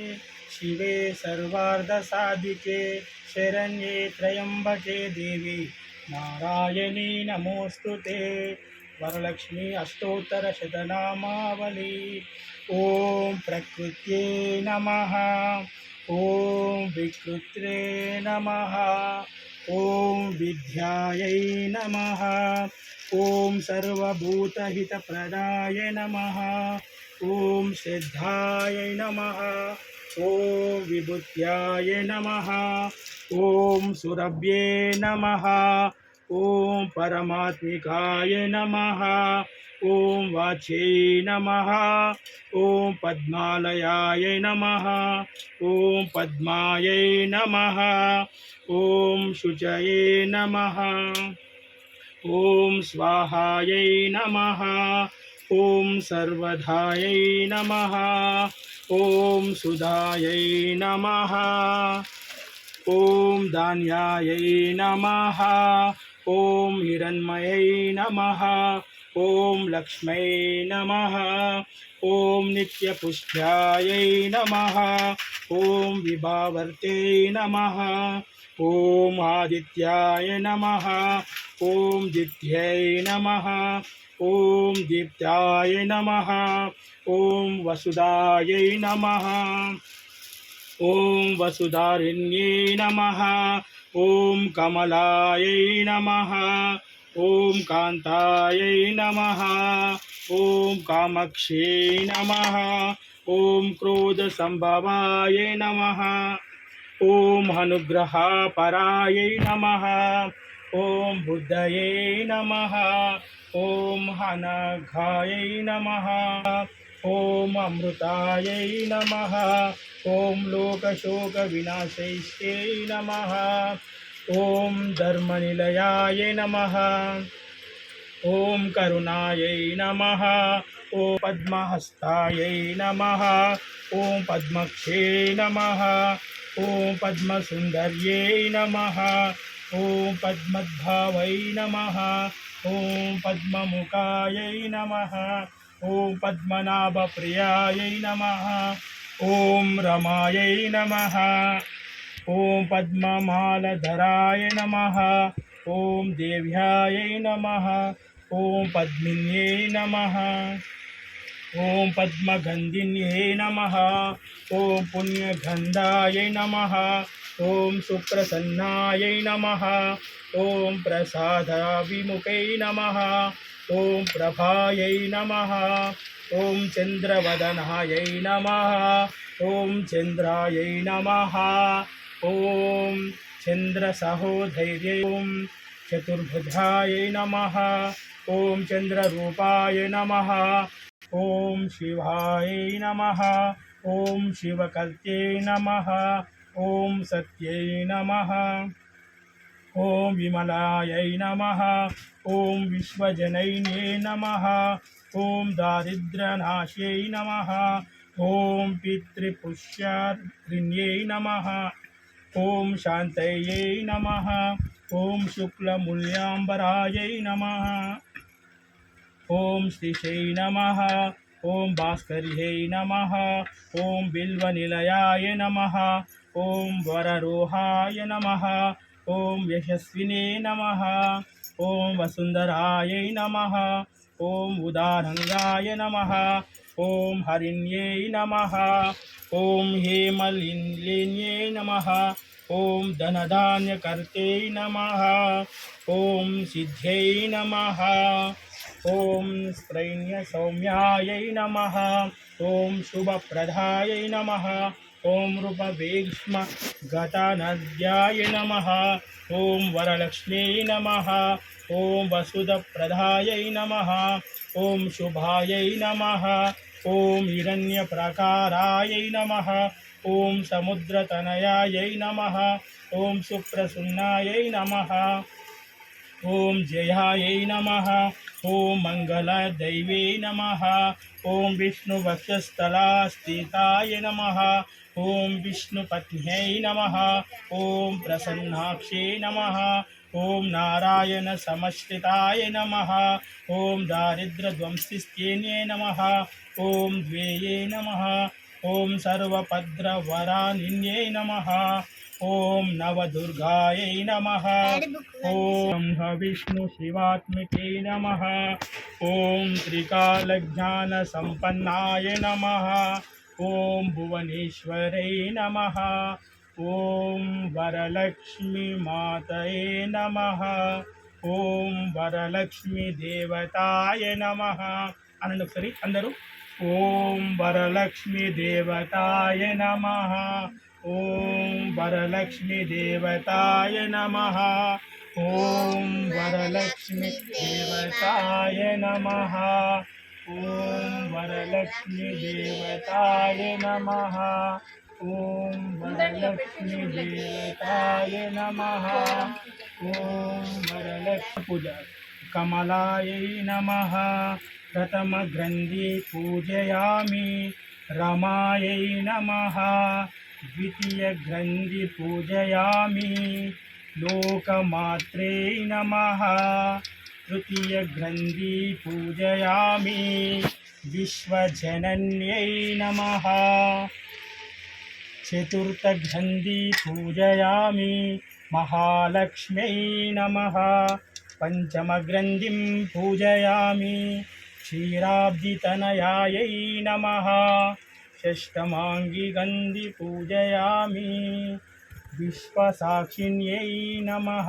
शिवे सर्वार्धसाधिके शरण्ये त्र्यम्बके देवी। नारायणी नमोऽस्तु ते। वरलक्ष्मी अष्टोत्तरशतनामावली। ॐ प्रकृत्ये नमः। ॐ विकृत्रे नमः। ॐ विद्यायै नमः। ॐ सर्वभूतहितप्रदाय नमः। ॐ सिद्धाय नमः। ॐ विभूत्याय नमः। ॐ सुरभ्ये नमः। ॐ परमात्मिकाय नमः। ॐ वाच्यै नमः। ॐ पद्मालयाय नमः। ॐ पद्मायै नमः। ॐ शुचये नमः। ॐ स्वाहायै नमः। ॐ सर्वधायै नमः। ॐ सुधायै नमः। ॐ धान्यायै नमः। ॐ हिरण्मयै नमः। ॐ लक्ष्मै नमः। ॐ नित्यपुष्ट्यायै नमः। ॐ विभावर्ते नमः। ॐ आदित्याय नमः। ॐ दित्यै नमः। ॐ दीप्ताय नमः। ॐ वसुदायै नमः। ॐ वसुधारिण्यै नमः। ॐ कमलायै नमः। ॐ कान्तायै नमः। ॐ कामक्ष्यै नमः। ॐ क्रोधसम्भवाय नमः। ॐ अनुग्रहपरायै नमः। ॐ बुद्धये नमः। ॐ हनघायै नमः। ॐ अमृतायै नमः। ॐ लोकशोकविनाशैष्यै नमः। ॐ धर्मनिलयाय नमः। ॐ करुणायै नमः। ॐ पद्महस्तायै नमः। ॐ पद्मक्षे नमः। ॐ पद्मसुन्दर्यै नमः। ॐ पद्मद्भावै नमः। ॐ पद्ममुखायै नमः, ॐ पद्मनाभप्रियायै नमः, ॐ रमायै नमः, ॐ पद्ममालधराय नमः, ॐ देव्यायै नमः, ॐ पद्मिन्यै नमः, ॐ पद्मगन्धिन्यै नमः, ॐ पुण्यगन्धायै नमः ॐ सुप्रसन्नायै नमः। ॐ प्रसादाभिमुखै नमः। ॐ प्रभायै नमः। ॐ चन्द्रवदनायै नमः। चन्द्रायै नमः। ॐ चन्द्रसहोधैर्यै ॐ चतुर्भुजायै नमः। ॐ चन्द्ररूपाय नमः। ॐ शिवाय नमः। ॐ शिवकर्त्यै नमः। ॐ सत्यै नमः। ॐ विमलायै नमः। ॐ विश्वजनैने नमः। ॐ दारिद्र्यनाश्यै नमः। ॐ पितृपुष्यात्रिण्यै नमः। ॐ शान्तयै नमः। ॐ शुक्लमूल्याम्बरायै नमः। ॐ श्रीशै नमः। ॐ भास्कर्यै नमः। ॐ बिल्वनिलयाय नमः। ॐ वररोहाय नमः। ॐ यशस्विने नमः। नमः। ॐ उदारङ्गाय नमः। ॐ हरिण्यै नमः। ॐ हेमलिन्यै नमः। ॐ धनधान्यकर्त्यै नमः। ॐ सिद्ध्यै नमः। ॐ स्त्रैण्यसौम्यायै नमः। ॐ शुभप्रदायै नमः। ॐ रूपवेक्ष्म गतानद्याय नमः। ॐ वरलक्ष्म्यै नमः। ॐ नमः। ॐ शुभायै नमः। ॐ हिरण्यप्रकारायै नमः। ॐ समुद्रतनयायै नमः। ॐ सुप्रसन्नायै नमः। ॐ जयायै नमः। ॐ मङ्गलदैवे नमः। ॐ विष्णुवक्षस्थलास्थिताय नमः। ఓం విష్ణుపత్న్యై నమ. ఓం ప్రసన్నాక్షే నమ. ఓం నారాయణ సమశ్రితాయ నమ. ఓం దారిద్రధ్వంసిస్తేన్యే నమ. ఓం ద్వేయే నమ. ఓం సర్వభద్రవరానిన్యై నమ. ఓం నవదుర్గాయై నమ. ఓం విష్ణు శివాత్మికే నమ. ఓం త్రికాలజ్ఞానసంపన్నాయ నమ. ఓం భువనేశ్వరై నమ. ఓం వరలక్ష్మి మాతయే నమ. ఓం వరలక్ష్మి దేవతాయ నమ. అనండి ఒకసారి అందరూ. ఓం వరలక్ష్మి దేవతాయ నమ. ఓం వరలక్ష్మి దేవతాయ నమ. ఓం వరలక్ష్మి దేవతాయ నమ. ఓం వరలక్ష్మి దేవతాయ నమ ఓం వరలక్ష్మి దేవతాయ నమ ఓం వరలక్ష్మి పూజ కమలాయై నమ ప్రథమగ్రంథి పూజయామి రమాయై నమ ద్వితీయగ్రంథి तृतीयग्रन्थी पूजयामि विश्वजनन्यै नमः। चतुर्थग्रन्थी पूजयामि महालक्ष्म्यै नमः। पञ्चमग्रन्थिं पूजयामि क्षीराब्धितनयायै नमः। षष्ठमाङ्गिगन्धि पूजयामि विश्वसाक्षिण्यै नमः।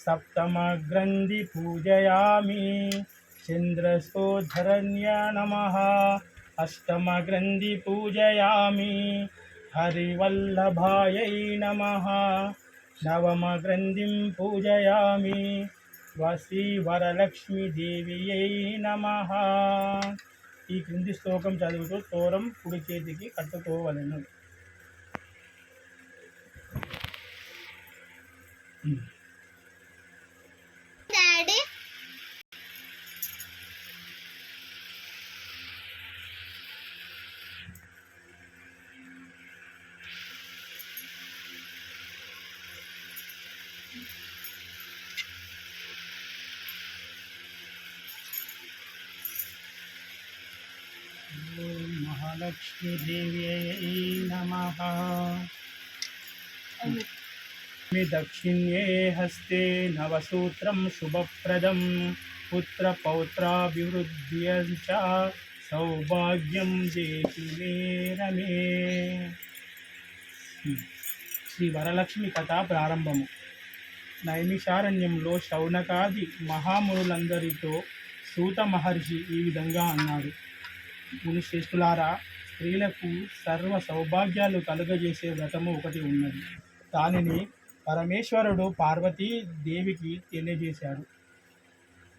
सप्तमग्रन्थि पूजयामि चन्द्रस्तोधरण्य नमः अष्टमग्रन्थि पूजयामि हरिवल्लभायै नमः नवमग्रन्थिं पूजयामि వసీ వరలక్ష్మీదేవియై నమ ఈ క్రింది శ్లోకం చదువుతూ తోరం కుడి చేతికి కట్టుకోవలను ಮಾಡಿ महालक्ष्मीदेव्यै नमः। నమ దక్షిణ్యే హస్తే నవసూత్రం శుభప్రదం పుత్రపౌత్రాభివృద్ధ్య చ సౌభాగ్యం జేతి రమే శ్రీ వరలక్ష్మి కథ ప్రారంభము నైమిషారణ్యంలో శౌనకాది మహామునులందరితో సూత మహర్షి ఈ విధంగా అన్నారు మునిశ్రేష్ఠులారా స్త్రీలకు సర్వ సౌభాగ్యాలు కలుగజేసే వ్రతము ఒకటి ఉన్నది. దానిని పరమేశ్వరుడు పార్వతీ దేవికి తెలియజేశాడు.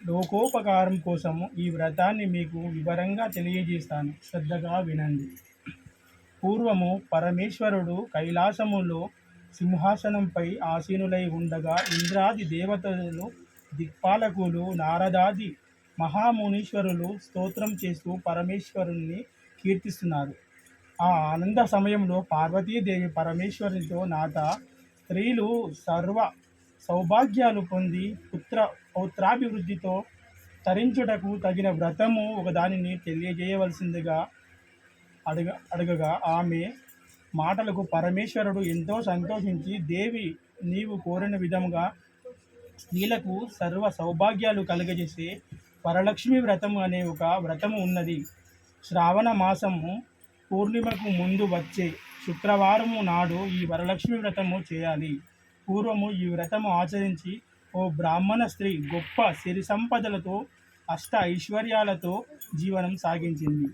లోకోపకారం కోసం ఈ వ్రతాన్ని మీకు వివరంగా తెలియజేస్తాను. శ్రద్ధగా వినండి. పూర్వము పరమేశ్వరుడు కైలాసములో సింహాసనంపై ఆసీనులై ఉండగా ఇంద్రాది దేవతలు దిక్పాలకులు నారదాది మహామునీశ్వరులు స్తోత్రం చేస్తూ పరమేశ్వరుణ్ణి కీర్తిస్తున్నారు. ఆ ఆనంద సమయంలో పార్వతీదేవి పరమేశ్వరునితో నాట స్త్రీలు సర్వ సౌభాగ్యాలు పొంది పుత్ర పౌత్రాభివృద్ధితో తరించుటకు తగిన వ్రతము ఒకదానిని తెలియజేయవలసిందిగా అడగ అడగగా ఆమె మాటలకు పరమేశ్వరుడు ఎంతో సంతోషించి దేవి నీవు కోరిన విధముగా స్త్రీలకు సర్వ సౌభాగ్యాలు కలుగజేసే వరలక్ష్మి వ్రతం అనే ఒక వ్రతము ఉన్నది. శ్రావణ మాసము పూర్ణిమకు ముందు వచ్చే శుక్రవారము నాడు ఈ వరలక్ష్మి వ్రతము చేయాలి. పూర్వము ఈ వ్రతము ఆచరించి ఓ బ్రాహ్మణ స్త్రీ గొప్ప సిరి సంపదలతో అష్ట ఐశ్వర్యాలతో జీవనం సాగించింది.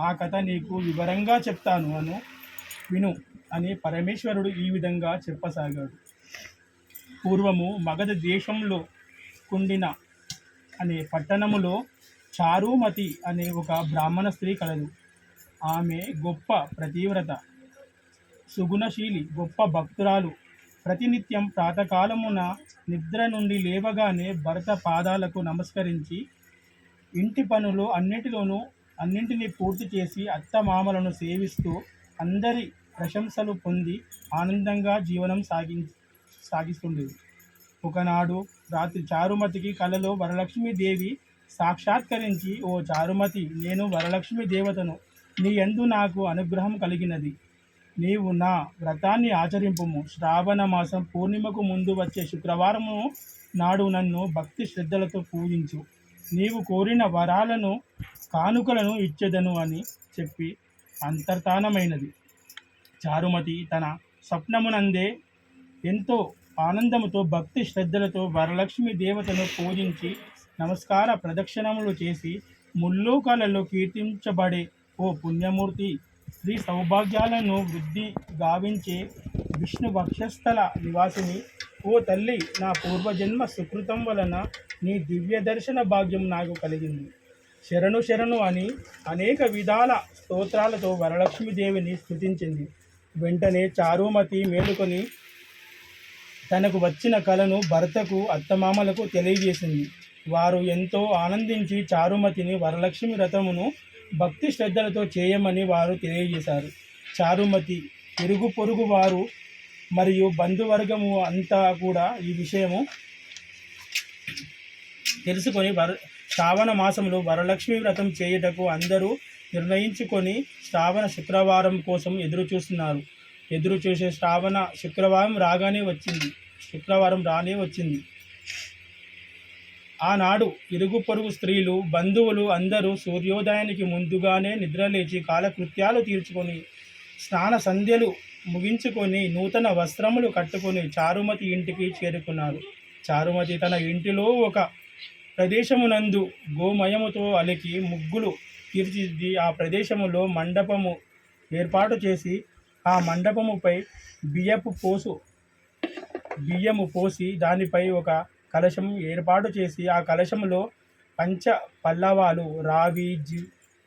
ఆ కథ నీకు వివరంగా చెప్తాను అను విను అని పరమేశ్వరుడు ఈ విధంగా చెప్పసాగాడు. పూర్వము మగధ దేశంలో కుండిన అనే పట్టణములో చారుమతి అనే ఒక బ్రాహ్మణ స్త్రీ కలదు. ఆమె గొప్ప ప్రతివ్రత సుగుణశీలి గొప్ప భక్తురాలు. ప్రతినిత్యం ప్రాతకాలమున నిద్ర నుండి లేవగానే భర్త పాదాలకు నమస్కరించి ఇంటి పనులు అన్నిటిలోనూ అన్నింటినీ పూర్తి చేసి అత్తమామలను సేవిస్తూ అందరి ప్రశంసలు పొంది ఆనందంగా జీవనం సాగి సాగిస్తుండేది. ఒకనాడు రాత్రి చారుమతికి కలలో వరలక్ష్మీదేవి సాక్షాత్కరించి ఓ చారుమతి నేను వరలక్ష్మి దేవతను నీ యందు నాకు అనుగ్రహం కలిగినది. నీవు నా వ్రతాన్ని ఆచరింపుము. శ్రావణ మాసం పూర్ణిమకు ముందు వచ్చే శుక్రవారము నాడు నన్ను భక్తి శ్రద్ధలతో పూజించు. నీవు కోరిన వరాలను కానుకలను ఇచ్చేదను అని చెప్పి అంతర్ధానమైనది. చారుమతి తన స్వప్నమునందే ఎంతో ఆనందముతో భక్తి శ్రద్ధలతో వరలక్ష్మి దేవతను పూజించి నమస్కార ప్రదక్షిణములు చేసి ముల్లోకాలలో కీర్తించబడే ఓ పుణ్యమూర్తి శ్రీ సౌభాగ్యాలను వృద్ధి గావించే విష్ణు వక్షస్థల నివాసిని ఓ తల్లి నా పూర్వజన్మ సుకృతం వలన నీ దివ్య దర్శన భాగ్యం నాకు కలిగింది. శరణు శరణు అని అనేక విధాల స్తోత్రాలతో వరలక్ష్మీదేవిని స్థుతించింది. వెంటనే చారుమతి మేలుకొని తనకు వచ్చిన కళను భర్తకు అత్తమామలకు తెలియజేసింది. వారు ఎంతో ఆనందించి చారుమతిని వరలక్ష్మి రథమును భక్తి శ్రద్ధలతో చేయమని వారు తెలియజేశారు. చారుమతి ఇరుగు పొరుగు వారు మరియు బంధువర్గము అంతా కూడా ఈ విషయము తెలుసుకొని వర శ్రావణ మాసంలో వరలక్ష్మి వ్రతం చేయుటకు అందరూ నిర్ణయించుకొని శ్రావణ శుక్రవారం కోసం ఎదురు చూస్తున్నారు. ఎదురు చూసే శ్రావణ శుక్రవారం రాగానే వచ్చింది. శుక్రవారం రానే వచ్చింది. ఆనాడు ఇరుగు పొరుగు స్త్రీలు బంధువులు అందరూ సూర్యోదయానికి ముందుగానే నిద్రలేచి కాలకృత్యాలు తీర్చుకొని స్నాన సంధ్యలు ముగించుకొని నూతన వస్త్రములు కట్టుకొని చారుమతి ఇంటికి చేరుకున్నారు. చారుమతి తన ఇంటిలో ఒక ప్రదేశమునందు గోమయముతో అలికి ముగ్గులు తీర్చిదిద్ది ఆ ప్రదేశములో మండపము ఏర్పాటు చేసి ఆ మండపముపై బియ్యపు పోసు బియ్యము పోసి దానిపై ఒక కలశం ఏర్పాటు చేసి ఆ కలశంలో పంచ పల్లవాలు రావి జు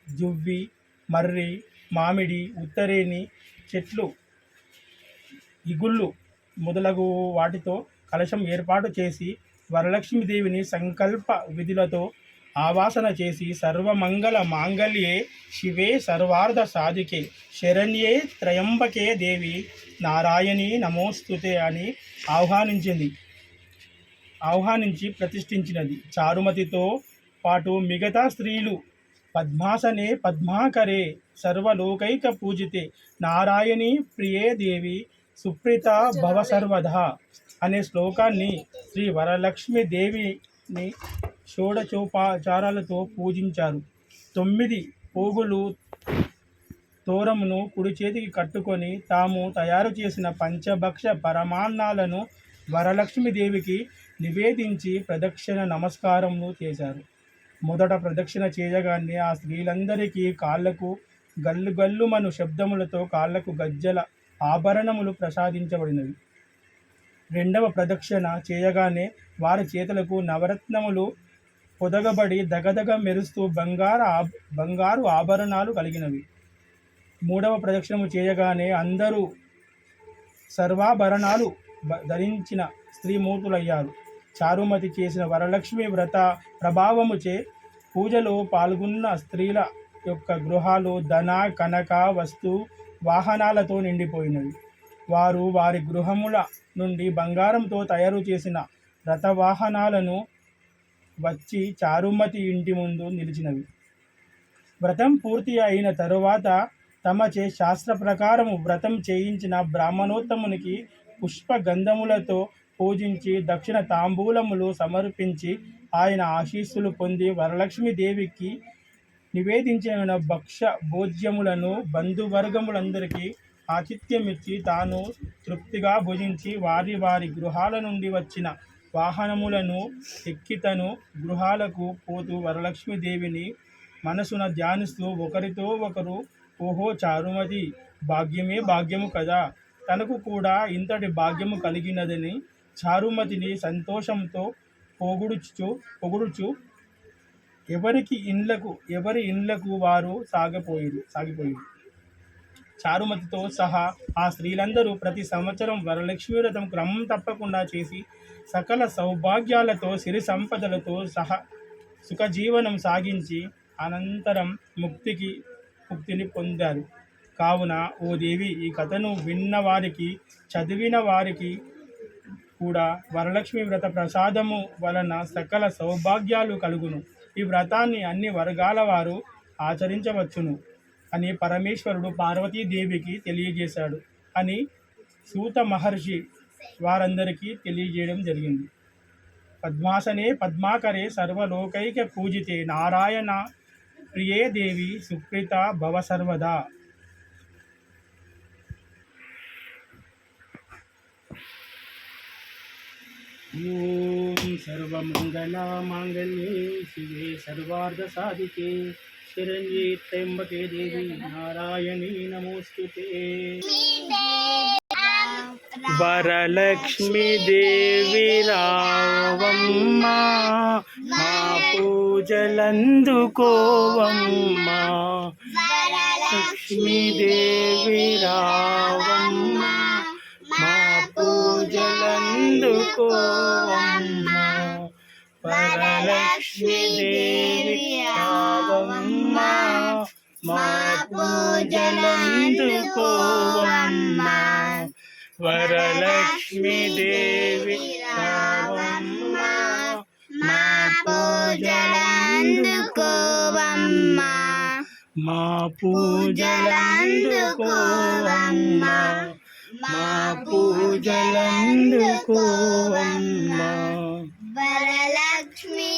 జువ్వి మర్రి మామిడి ఉత్తరేని చెట్లు ఇగుళ్ళు మొదలగు వాటితో కలశం ఏర్పాటు చేసి వరలక్ష్మీదేవిని సంకల్ప విధులతో ఆవాసన చేసి సర్వమంగళ మాంగళ్యే శివే సర్వార్ధ సాధికే శరణ్యే త్రయంబకే దేవి నారాయణి నమోస్తుతే అని ఆహ్వానించింది. ఆహ్వానించి ప్రతిష్ఠించినది. చారుమతితో పాటు మిగతా స్త్రీలు పద్మాసనే పద్మాకరే సర్వలోకైక పూజితే. నారాయణి ప్రియే దేవి సుప్రీత భవ సర్వదా అనే శ్లోకాన్ని శ్రీ వరలక్ష్మి దేవిని షోడచోపాచారాలతో పూజించారు. తొమ్మిది పోగులు తోరమును కుడి చేతికి కట్టుకొని తాము తయారు చేసిన పంచభక్ష పరమాన్నాలను వరలక్ష్మీదేవికి నివేదించి ప్రదక్షిణ నమస్కారములు చేశారు. మొదట ప్రదక్షిణ చేయగానే ఆ స్త్రీలందరికీ కాళ్ళకు గల్లు గల్లుమను శబ్దములతో కాళ్ళకు గజ్జల ఆభరణములు ప్రసాదించబడినవి. రెండవ ప్రదక్షిణ చేయగానే వారి చేతులకు నవరత్నములు పొదగబడి దగదగ మెరుస్తూ బంగారు బంగారు ఆభరణాలు కలిగినవి. మూడవ ప్రదక్షిణము చేయగానే అందరూ సర్వాభరణాలు ధరించిన స్త్రీమూర్తులయ్యారు. చారుమతి చేసిన వరలక్ష్మి వ్రత ప్రభావముచే పూజలో పాల్గొన్న స్త్రీల యొక్క గృహాలు ధన కనక వస్తు వాహనాలతో నిండిపోయినవి. వారు వారి గృహముల నుండి బంగారంతో తయారు చేసిన రథవాహనాలను వచ్చి చారుమతి ఇంటి ముందు నిలిచినవి. వ్రతం పూర్తి అయిన తరువాత తమచే శాస్త్ర ప్రకారము వ్రతం చేయించిన బ్రాహ్మణోత్తమునికి పుష్ప గంధములతో పూజించి దక్షిణ తాంబూలములు సమర్పించి ఆయన ఆశీస్సులు పొంది వరలక్ష్మీదేవికి నివేదించిన భక్ష భోజ్యములను బంధువర్గములందరికీ ఆతిథ్యమిచ్చి తాను తృప్తిగా భుజించి వారి వారి గృహాల నుండి వచ్చిన వాహనములను ఎక్కితను గృహాలకు పోతూ వరలక్ష్మీదేవిని మనసున ధ్యానిస్తూ ఒకరితో ఒకరు ఓహో చారుమతి భాగ్యమే భాగ్యము కదా తనకు కూడా ఇంతటి భాగ్యము కలిగినదని చారుమతిని సంతోషంతో పొగుడుచు పొగుడుచు ఎవరికి ఇండ్లకు ఎవరి ఇండ్లకు వారు సాగపోయి సాగిపోయిరు. చారుమతితో సహా ఆ స్త్రీలందరూ ప్రతి సంవత్సరం వరలక్ష్మీ వ్రతం క్రమం తప్పకుండా చేసి సకల సౌభాగ్యాలతో సిరి సంపదలతో సహా సుఖజీవనం సాగించి అనంతరం ముక్తికి ముక్తిని పొందారు. కావున ఓ దేవి ఈ కథను విన్న వారికి చదివిన వారికి కూడా వరలక్ష్మి వ్రత ప్రసాదము వలన సకల సౌభాగ్యాలు కలుగును. ఈ వ్రతాన్ని అన్ని వర్గాల వారు ఆచరించవచ్చును అని పరమేశ్వరుడు పార్వతీదేవికి తెలియజేశాడు అని సూత మహర్షి వారందరికీ తెలియజేయడం జరిగింది. పద్మాసనే పద్మాకరే సర్వలోకైక పూజితే నారాయణ ప్రియే దేవి సుప్రీత భవ సర్వదా. ఓం సర్వమంగళమాంగళ్యే శివే సర్వార్ధసాధికే శరణ్యే త్ర్యంబకే దేవి నారాయణీ నమోస్తుతే వరలక్ష్మి దేవి రావమ్మా మా పూజలందుకోవమ్మా లక్ష్మీ దేవి రావమ్మా వరలక్ష్మి దేవి రావమ్మా మా పూజలందుకోవమ్మా వరలక్ష్మి దేవి రావమ్మా మా పూజలందుకోవమ్మా మా పూజలందుకోవమ్మా మా పూజలందుకోవమ్మా. వరలక్ష్మి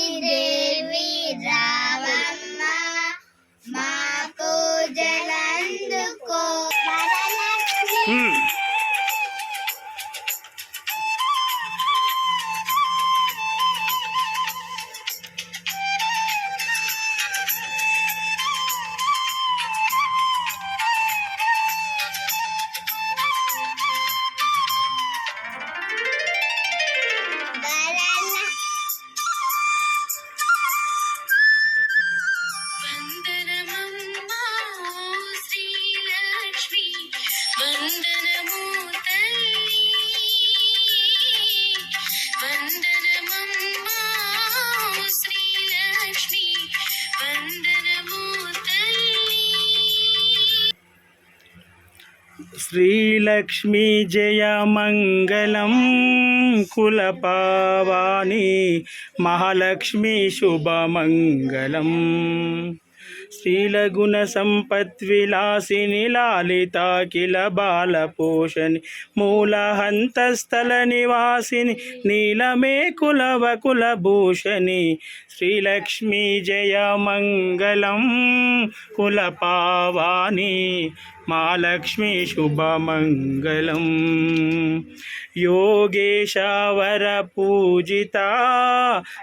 శ్రీలక్ష్మీ జయ మంగళం కులపావాణి మహాలక్ష్మీ శుభమంగళం శ్రీలగుణ సంపత్విలాసిని లాలితాకిల బాలపోషణి మూలహంతస్థల నివాసిని నీలమే కులవ కులభూషణి. శ్రీలక్ష్మీ జయ మంగళం కులపావాణి మాలక్ష్మి శుభమంగళం యోగేశావర పూజిత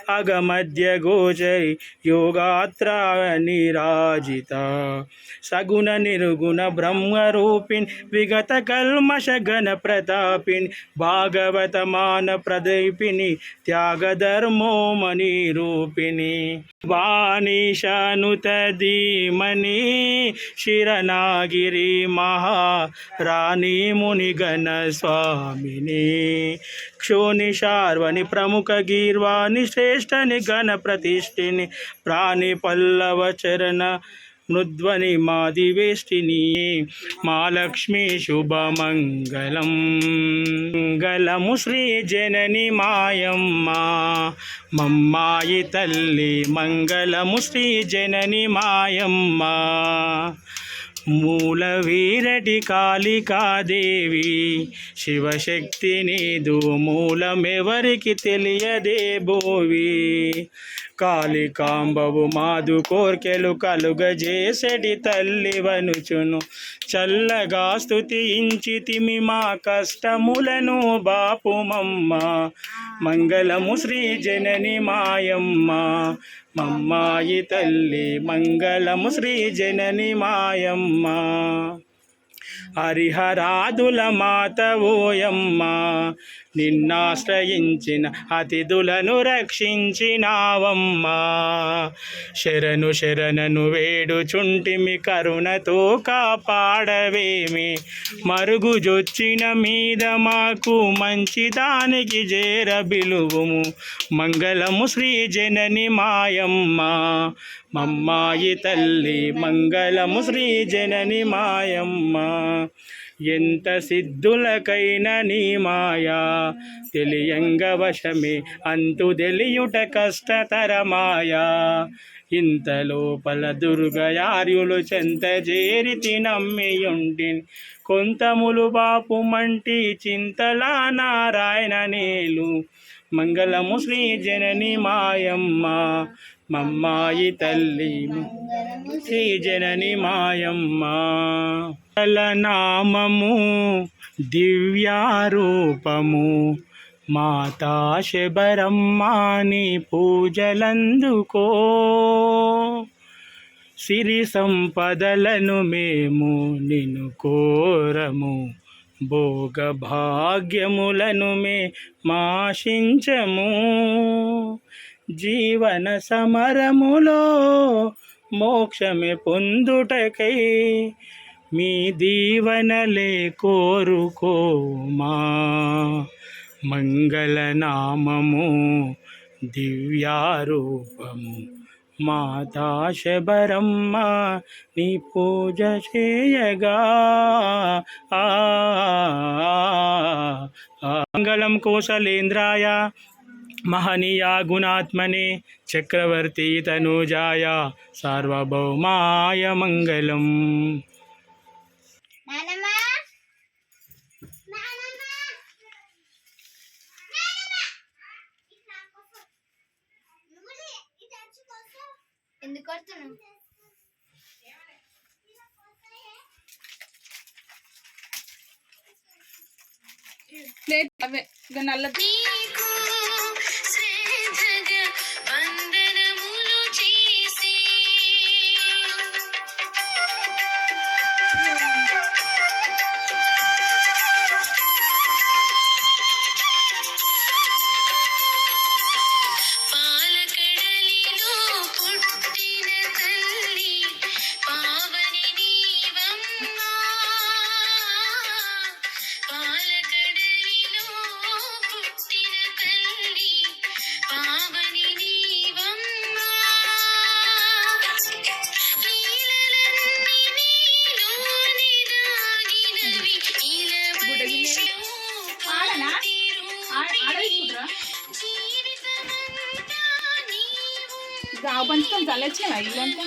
అగమధ్య గోచరి యోగాత్ర నిరాజిత సగుణ నిర్గుణ బ్రహ్మరూపిణి విగత కల్మష గణ ప్రతాపిణి భాగవత మాన ప్రదీపిని త్యాగధర్మోమణి రూపిణి వాణీశానుత ధీమణి శిరనాగిరి మహా రాణి మునిగణ స్వామిని. క్షోని శార్వని ప్రముఖ గీర్వాణి శ్రేష్టని గణ ప్రతిష్ఠిని ప్రాణి పల్లవ చరణ మృద్వని మాదివేష్టిని మా లక్ష్మీ శుభమంగళం. మంగళము శ్రీ జనని మాయమ్మ. మమ్మాయి తల్లి మంగళము శ్రీ జనని మాయమ్మ. మూల వీరటి కాళికాదేవి శివశక్తి నీదు మూలమెవరికి తెలియదే భోవి. కాళికాంబవు మాదు కోర్కెలు కలుగజేసడి తల్లి వనుచును. చల్లగా స్తుతించితిమి మా కష్టములను బాపుమమ్మ. మంగళము శ్రీ జనని మాయమ్మ. మమ్మాయి తల్లి మంగళము శ్రీ జనని మాయమ్మ. హరిహరాదుల మాత ఓయమ్మ నిన్నాశ్రయించిన అతిథులను రక్షించినావమ్మా. శరణు శరణను వేడుచుంటిమి కరుణతో కాపాడవేమి. మరుగుజొచ్చిన మీద మాకు మంచిదానికి చేర బిలువుము. మంగళము శ్రీ జనని మాయమ్మ. మమ్మాయి తల్లి మంగళము శ్రీ జనని మాయమ్మ ఎంత సిద్ధులకైన నీ మాయా తెలియంగ వశమే అంతు తెలియుట కష్టతరమాయా ఇంతలోపల దుర్గయార్యులు చెంత చేరి నమ్మియుండి కొంతములు బాపు మంటి చింతలా నారాయణ నేలు మంగళము శ్రీ జనని మాయమ్మ మమ్మాయి తల్లి శ్రీ జనని మాయమ్మ. నామము దివ్యారూపము. మాతా శబరమ్మాని పూజలందుకో. సిరి సంపదలను మేము నిన్ను కోరము. భోగ భాగ్యములను మే మాశించము. జీవన సమరములో మోక్షమే పొందుటకై మీ దీవనలే కోరుకోమా. మంగళనామము దివ్యారూపము. మాతా శబరమ్మ నీ పూజ చేయగా. మంగళం కోశలేంద్రాయ మహనీయ గుణాత్మనే చక్రవర్తి తనూజాయ సార్వభౌమాయ మంగళం. నానమ్మ! నానమ్మ! ఎందుకు కొడుతున్నావు? ప్లేట్ అవే ఇక నల్ల నీవు ఇక